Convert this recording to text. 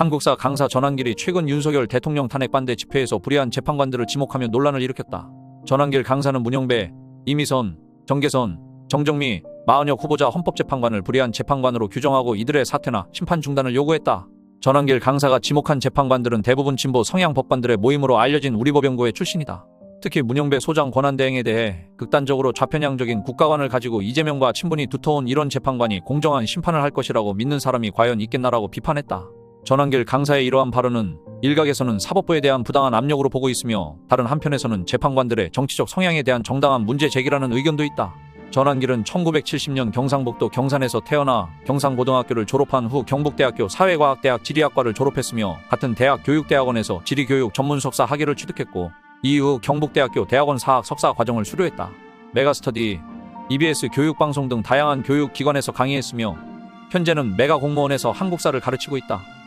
한국사 강사 전한길이 최근 윤석열 대통령 탄핵 반대 집회에서 불의한 재판관들을 지목하며 논란을 일으켰다. 전한길 강사는 문영배, 이미선, 정계선, 정정미, 마은혁 후보자 헌법재판관을 불의한 재판관으로 규정하고 이들의 사퇴나 심판 중단을 요구했다. 전한길 강사가 지목한 재판관들은 대부분 진보 성향 법관들의 모임으로 알려진 우리법연구회 출신이다. 특히 문영배 소장 권한대행에 대해 극단적으로 좌편향적인 국가관을 가지고 이재명과 친분이 두터운 이런 재판관이 공정한 심판을 할 것이라고 믿는 사람이 과연 있겠나라고 비판했다. 전한길 강사의 이러한 발언은 일각에서는 사법부에 대한 부당한 압력으로 보고 있으며 다른 한편에서는 재판관들의 정치적 성향에 대한 정당한 문제 제기라는 의견도 있다. 전한길은 1970년 경상북도 경산에서 태어나 경상고등학교를 졸업한 후 경북대학교 사회과학대학 지리학과를 졸업했으며 같은 대학 교육대학원에서 지리교육 전문 석사 학위를 취득했고 이후 경북대학교 대학원 사학 석사 과정을 수료했다. 메가스터디, EBS 교육방송 등 다양한 교육기관에서 강의했으며 현재는 메가 공무원에서 한국사를 가르치고 있다.